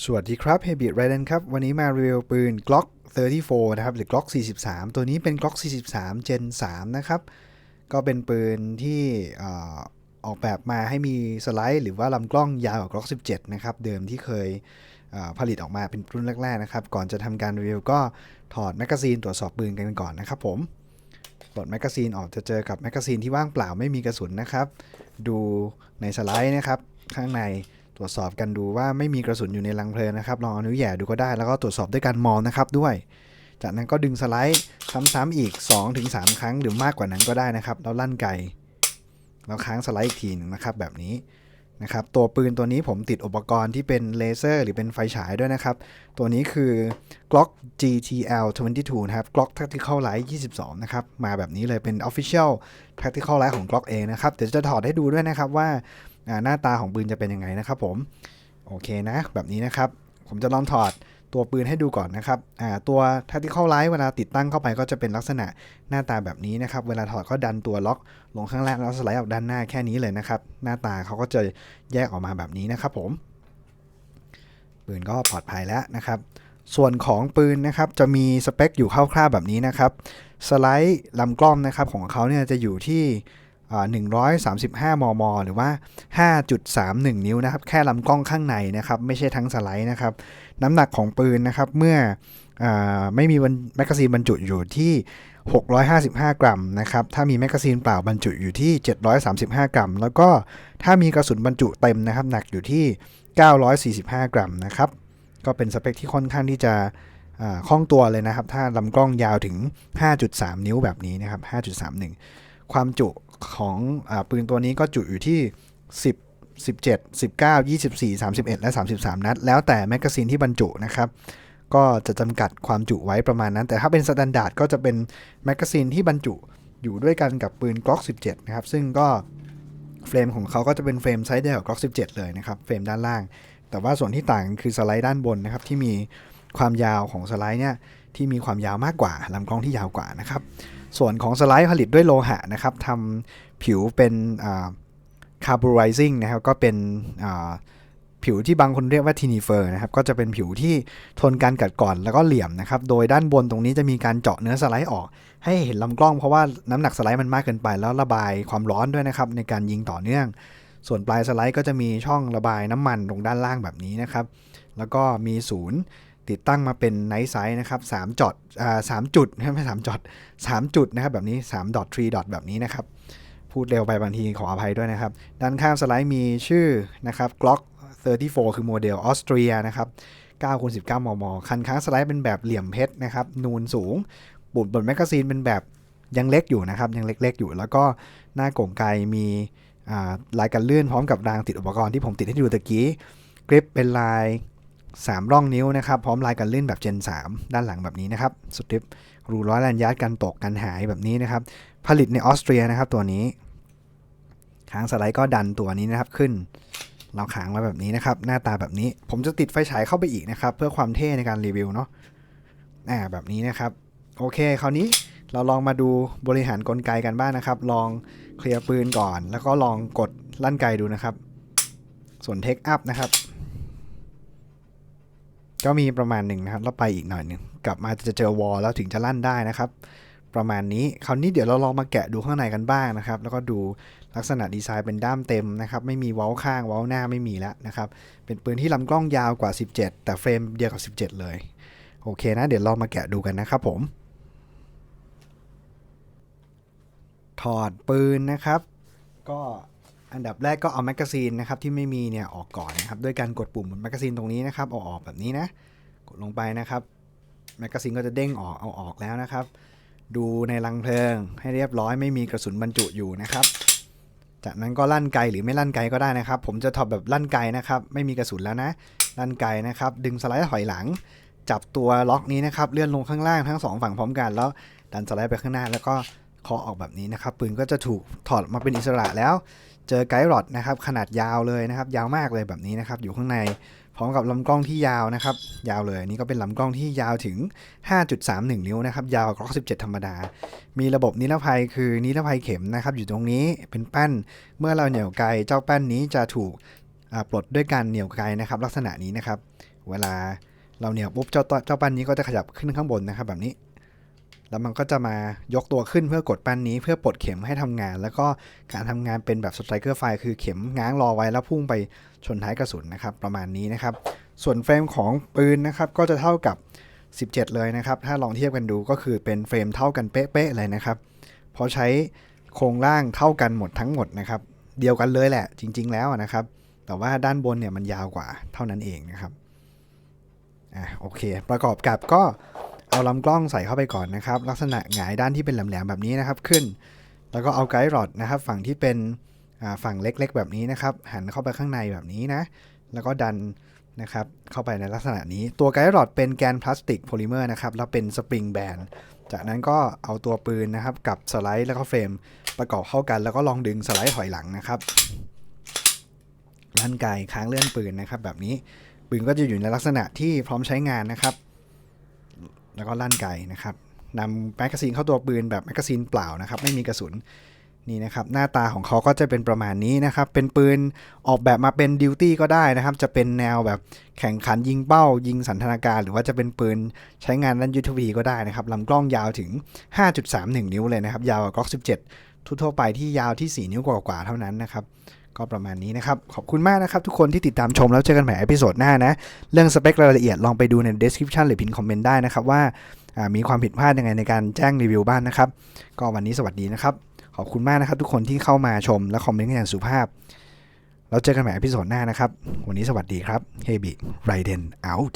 สวัสดีครับ h a b i t r a d e n ครับ วันนี้มารีวิวปืน Glock 34 นะครับ หรือ Glock 43 ตัวนี้เป็น Glock 43 Gen 3 นะครับ ก็เป็นปืนที่ออกแบบมาให้มีสไลด์ หรือว่าลำกล้องยาวกว่า Glock 17 นะครับ เดิมที่เคยผลิตออกมาเป็นรุ่นแรก ๆ นะครับ ก่อนจะทำการรีวิวก็ถอดแมกกาซีนตรวจสอบปืนกันก่อนนะครับผมปลดแมกกาซีนออกจะเจอกับแมกกาซีนที่ว่างเปล่าไม่มีกระสุนนะครับ ดูในสไลด์นะครับ ข้างใน ตรวจสอบกันดูว่าไม่มีกระสุนอยู่ในลังเพลิงนะครับลองเอานิ้วแย่ดูก็ได้แล้วก็ตรวจสอบด้วยการมองนะครับด้วยจากนั้นก็ดึงสไลด์ซ้ำๆอีก 2-3 ครั้งหรือมากกว่านั้นก็ได้นะครับแล้วลั่นไกแล้วค้างสไลด์อีกทีหนึงนะครับแบบนี้นะครับตัวปืนตัวนี้ผมติดอุปกรณ์ที่เป็นเลเซอร์หรือเป็นไฟฉายด้วยนะครับ ตัวนี้คือ Glock GTL 22 นะครับ Glock Tactical Light 22 นะครับ มาแบบนี้เลยเป็น Official Tactical Light ของ Glock เองนะครับ เดี๋ยวจะถอดให้ดูด้วยนะครับว่า หน้าตาของปืนจะเป็นยังไงนะครับผม โอเคนะ แบบนี้นะครับ ผมจะลองถอดตัวปืนให้ดูก่อนนะครับตัว Tactical Light เวลาติดตั้งเข้าไปก็จะเป็นลักษณะหน้าตาแบบนี้นะครับ เวลาถอดก็ดันตัวล็อกลงข้างล่างแล้วสไลด์ออกด้านหน้าแค่นี้เลยนะครับ หน้าตาเขาก็จะแยกออกมาแบบนี้นะครับผมปืนก็ปลอดภัยแล้วนะครับ ส่วนของปืนนะครับจะมีสเปคอยู่คร่าวๆแบบนี้นะครับ สไลด์ลำกล้องนะครับของเขาเนี่ยจะอยู่ที่ 135 มม หรือว่า 5.31 นิ้วนะครับ แค่ลำกล้องข้างในนะครับ ไม่ใช่ทั้งสไลด์นะครับ น้ำหนักของปืนนะครับ เมื่ออไม่มีแมกกาซีนบรรจุอยู่ที่ 655 กรัมนะครับ ถ้ามีแมกกาซีนเปล่าบรรจุอยู่ที่ 735 กรัม แล้วก็ถ้ามีกระสุนบรรจุเต็มนะครับ หนักอยู่ที่ 945 กรัมนะครับ ก็เป็นสเปคที่ค่อนข้างที่จะคล่องตัวเลยนะครับ ถ้าลำกล้องยาวถึง 5.3 นิ้วแบบนี้นะครับ 5.31 ความจุ ของอปืนตัวนี้ก็จุอยู่ที่ 10 17 19 24 31 และ 33 นัด แล้วแต่แมกกาซีนที่บรรจุนะครับ ก็จะจำกัดความจุไว้ประมาณนั้น แต่ถ้าเป็นสแตนดาร์ดก็จะเป็นแมกกาซีนที่บรรจุอยู่ด้วยกันกับปืน Glock 17 นะครับ ซึ่งก็เฟรมของเขาก็จะเป็นเฟรมไซส์เดียวกับ Glock 17 เลยนะครับ เฟรมด้านล่าง แต่ว่าส่วนที่ต่างคือสไลด์ด้านบนนะครับ ที่มีความยาวของสไลด์เนี่ยที่มีความยาวมากกว่าลำกล้องที่ยาวกว่านะครับ ส่วนของสไลด์ผลิตด้วยโลหะนะครับทำผิวเป็นคาร์บูไรซิ่งนะครับก็เป็นผิวที่บางคนเรียกว่าทีนีเฟอร์นะครับก็จะเป็นผิวที่ทนการกัดกร่อนแล้วก็เหลี่ยมนะครับโดยด้านบนตรงนี้จะมีการเจาะเนื้อสไลด์ออก ให้เห็นลำกล้องเพราะว่าน้ำหนักสไลด์มันมากเกินไป แล้วระบายความร้อนด้วยนะครับในการยิงต่อเนื่อง ส่วนปลายสไลด์ก็จะมีช่องระบายน้ำมันตรงด้านล่างแบบนี้นะครับแล้วก็มีศูนย์ ติดตั้งมาเป็นไนท์ไซส์นะครับสามจอดอ่าสามจุดไม่ใช่สามจอดสามจุดนะครับแบบนี้3 dot 3 dot แบบนี้นะครับ พูดเร็วไปบางทีขออภัยด้วยนะครับ ด้านข้างสไลด์มีชื่อนะครับ Glock 34 คือโมเดลออสเตรียนะครับ9คูณ19 มม คันค้างสไลด์เป็นแบบเหลี่ยมเพชรนะครับ นูนสูงบุดบนแมกกาซีนเป็นแบบยังเล็กอยู่นะครับ ยังเล็กๆอยู่ แล้วก็หน้าโก่งไกลมีลายกันลื่อนพร้อมกับรางติดอุปกรณ์ที่ผมติดให้ดูตะกี้ กริปเป็นลาย 3 ร่องนิ้วนะครับ พร้อมลายกันลื่นแบบ Gen 3 ด้านหลังแบบนี้นะครับ สตริปรูร้อยแลนยัดกันตกกันหายแบบนี้นะครับ ผลิตในออสเตรียนะครับตัวนี้ค้างสไลด์ก็ดันตัวนี้นะครับขึ้น เราค้างไว้แบบนี้นะครับ หน้าตาแบบนี้ ผมจะติดไฟฉายเข้าไปอีกนะครับ เพื่อความเท่ในการรีวิวเนาะอ่าแบบนี้นะครับ โอเค คราวนี้เราลองมาดูบริหารกลไกกันบ้างนะครับ ลองเคลียร์ปืนก่อน แล้วก็ลองกดลั่นไกดูนะครับ ส่วนเทคอัพนะครับ ก็มีประมาณหนึ่งนะครับแล้วไปอีกหน่อยหนึ่งกลับมาจะเจอวอลแล้วถึงจะลั่นได้นะครับ ประมาณนี้คราวนี้เดี๋ยวเราลองมาแกะดูข้างในกันบ้างนะครับ แล้วก็ดูลักษณะดีไซน์เป็นด้ามเต็มนะครับ ไม่มีเว้าข้างเว้าหน้าไม่มีแล้วนะครับ เป็นปืนที่ลำกล้องยาวกว่า 17 แต่เฟรมเดียวกับ 17 เลยโอเคนะ เดี๋ยวเรามาแกะดูกันนะครับผมถอดปืนนะครับ ก็ อันดับแรกก็เอาแมกกาซีนนะครับที่ไม่มีเนี่ยออกก่อนนะครับด้วยการกดปุ่มบนแมกกาซีนตรงนี้นะครับเอาออกแบบนี้นะ กดลงไปนะครับแมกกาซีนก็จะเด้งออกเอาออกแล้วนะครับ ดูในรังเพลิงให้เรียบร้อยไม่มีกระสุนบรรจุอยู่นะครับ จากนั้นก็ลั่นไกลหรือไม่ลั่นไกลก็ได้นะครับ ผมจะถอดแบบลั่นไกลนะครับ ไม่มีกระสุนแล้วนะ ลั่นไกลนะครับ ดึงสไลด์ถอยหลัง จับตัวล็อกนี้นะครับเลื่อนลงข้างล่างทั้งสองฝั่งพร้อมกันแล้วดันสไลด์ไปข้างหน้าแล้วก็เคาะออกแบบนี้นะครับปืนก็จะถูกถอดมาเป็นอิสระแล้ว เจอไกด์รอดนะครับขนาดยาวเลยนะครับ ยาวมากเลยแบบนี้นะครับ อยู่ข้างในพร้อมกับลำกล้องที่ยาวนะครับ ยาวเลยอันนี่ก็เป็นลำกล้องที่ยาวถึง 5.31 นิ้วนะครับ ยาวกว่า17 ธรรมดา มีระบบนิรภัยคือนิรภัยเข็มนะครับ อยู่ตรงนี้เป็นแป้น เมื่อเราเหนี่ยวไกลเจ้าแป้นนี้จะถูกปลดด้วยการเหนี่ยวไกลนะครับ ลักษณะนี้นะครับ เวลาเราเหนี่ยวปุ๊บเจ้าเจ้าแป้นนี้ก็จะขยับขึ้นข้างบนนะครับ แบบนี้ แล้วมันก็จะมายกตัวขึ้นเพื่อกดปั้นนี้เพื่อปลดเข็มให้ทำงาน แล้วก็การทำงานเป็นแบบสไตรเกอร์ไฟคือเข็มง้างรอไว้แล้วพุ่งไปชนท้ายกระสุนนะครับประมาณนี้นะครับ ส่วนเฟรมของปืนนะครับก็จะเท่ากับ 17 เลยนะครับ ถ้าลองเทียบกันดูก็คือเป็นเฟรมเท่ากันเป๊ะๆเลยนะครับพราะใช้โครงร่างเท่ากันหมดทั้งหมดนะครับ เดียวกันเลยแหละจริง ๆ แล้วนะครับ แต่ว่าด้านบนเนี่ยมันยาวกว่าเท่านั้นเองนะครับอะโอเค ประกอบกับก็ เอาลำกล้องใส่เข้าไปก่อนนะครับ ลักษณะหงายด้านที่เป็นแหลมๆแบบนี้นะครับขึ้น แล้วก็เอาไกด์รอดนะครับ ฝั่งที่เป็นฝั่งเล็กๆ แบบนี้นะครับ หันเข้าไปข้างในแบบนี้นะ แล้วก็ดันนะครับเข้าไปในลักษณะนี้ตัวไกด์รอดเป็นแกนพลาสติกโพลิเมอร์นะครับแล้วเป็นสปริงแบนจากนั้นก็เอาตัวปืนนะครับกับสไลด์แล้วก็เฟรมประกอบเข้ากัน แล้วก็ลองดึงสไลด์ถอยหลังนะครับลั่นไกค้างเลื่อนปืนนะครับ แบบนี้ปืนก็จะอยู่ในลักษณะที่พร้อมใช้งานนะครับ แล้วก็ลั่นไกนะครับนำแมกกาซีนเข้าตัวปืนแบบแมกกาซีนเปล่านะครับ ไม่มีกระสุนนี่นะครับ หน้าตาของเขาก็จะเป็นประมาณนี้นะครับ เป็นปืนออกแบบมาเป็นดิวตี้ก็ได้นะครับ จะเป็นแนวแบบแข่งขันยิงเป้า ยิงสันทนาการ หรือว่าจะเป็นปืนใช้งานด้านยุทธวิธีก็ได้นะครับลำกล้องยาวถึง 5.31 นิ้วเลยนะครับ ยาวกว่ากล็อก17 ทั่วไปที่ยาวที่ 4 นิ้วกว่าๆเท่านั้นนะครับ ก็ประมาณนี้นะครับ ขอบคุณมากนะครับทุกคนที่ติดตามชมแล้วเจอกันใหม่อพิโซดหน้านะ เรื่องสเปครายละเอียดลองไปดูใน description หรือพินคอมเมนต์ได้นะครับว่ามีความผิดพลาดยังไงในการแจ้งรีวิวบ้างนะครับ ก็วันนี้สวัสดีนะครับ ขอบคุณมากนะครับ ทุกคนที่เข้ามาชมและคอมเมนต์กันอย่างสุภาพ แล้วเจอกันใหม่อพิโซดหน้านะครับ วันนี้สวัสดีครับ Hey Big Raiden out